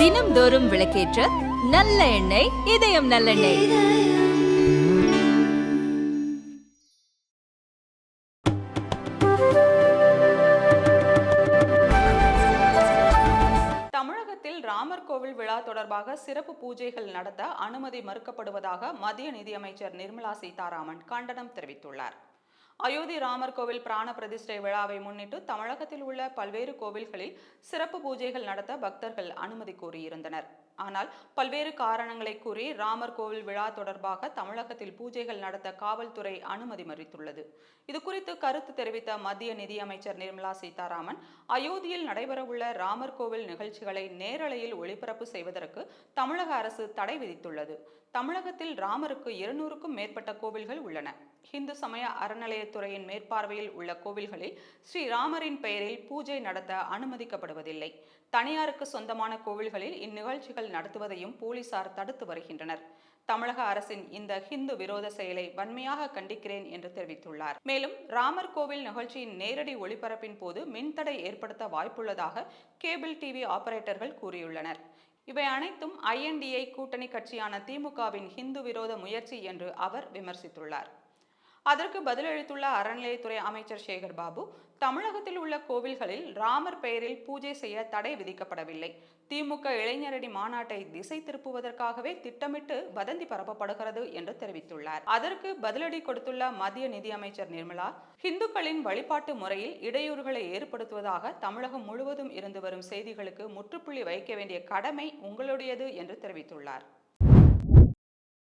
தினம்தோறும் விளக்கேற்ற நல்ல எண்ணெய் இதயம் நல்லெண்ணெய் தமிழகத்தில் ராமர் கோவில் விழா தொடர்பாக சிறப்பு பூஜைகள் நடத்த அனுமதி மறுக்கப்படுவதாக மத்திய நிதியமைச்சர் நிர்மலா சீதாராமன் கண்டனம் தெரிவித்துள்ளார். அயோத்தி ராமர் கோவில் பிராண பிரதிஷ்டை விழாவை முன்னிட்டு தமிழகத்தில் உள்ள பல்வேறு கோவில்களில் சிறப்பு பூஜைகள் நடத்த பக்தர்கள் அனுமதி கோரியிருந்தனர். ஆனால் பல்வேறு காரணங்களை கூறி ராமர் கோவில் விழா தொடர்பாக தமிழகத்தில் பூஜைகள் நடத்த காவல்துறை அனுமதி மறுத்துள்ளது. இது குறித்து கருத்து தெரிவித்த மத்திய நிதியமைச்சர் நிர்மலா சீதாராமன் அயோத்தியில் நடைபெறவுள்ள ராமர் கோவில் நிகழ்ச்சிகளை நேரலையில் ஒளிபரப்பு செய்வதற்கு தமிழக அரசு தடை விதித்துள்ளது. தமிழகத்தில் ராமருக்கு இருநூறுக்கும் மேற்பட்ட கோவில்கள் உள்ளன. ஹிந்து சமய அறநிலையத்துறையின் மேற்பார்வையில் உள்ள கோவில்களில் ஸ்ரீராமரின் பெயரில் பூஜை நடத்த அனுமதிக்கப்படுவதில்லை. தனியாருக்கு சொந்தமான கோவில்களில் இந்நிகழ்ச்சிகள் நடத்துவதையும் போலீசார் தடுத்து வருகின்றனர். தமிழக அரசின் இந்த ஹிந்து விரோத செயலை வன்மையாக கண்டிக்கிறேன் என்று தெரிவித்துள்ளார். மேலும் ராமர் கோவில் நிகழ்ச்சியின் நேரடி ஒளிபரப்பின் போது மின்தடை ஏற்படுத்த வாய்ப்புள்ளதாக கேபிள் டிவி ஆபரேட்டர்கள் கூறியுள்ளனர். இவை அனைத்தும் ஐஎன்டிஐ கூட்டணி கட்சியான திமுகவின் ஹிந்து விரோத முயற்சி என்று அவர் விமர்சித்துள்ளார். அதற்கு பதிலளித்துள்ள அறநிலையத்துறை அமைச்சர் சேகர் பாபு தமிழகத்தில் உள்ள கோவில்களில் ராமர் பெயரில் பூஜை செய்ய தடை விதிக்கப்படவில்லை. திமுக இளைஞரணி மாநாட்டை திசை திருப்புவதற்காகவே திட்டமிட்டு வதந்தி பரப்பப்படுகிறது என்று தெரிவித்துள்ளார். அதற்கு பதிலடி கொடுத்துள்ள மத்திய நிதியமைச்சர் நிர்மலா இந்துக்களின் வழிபாட்டு முறையில் இடையூறுகளை ஏற்படுத்துவதாக தமிழகம் முழுவதும் இருந்து வரும் செய்திகளுக்கு முற்றுப்புள்ளி வைக்க வேண்டிய கடமை உங்களுடையது என்று தெரிவித்துள்ளார்.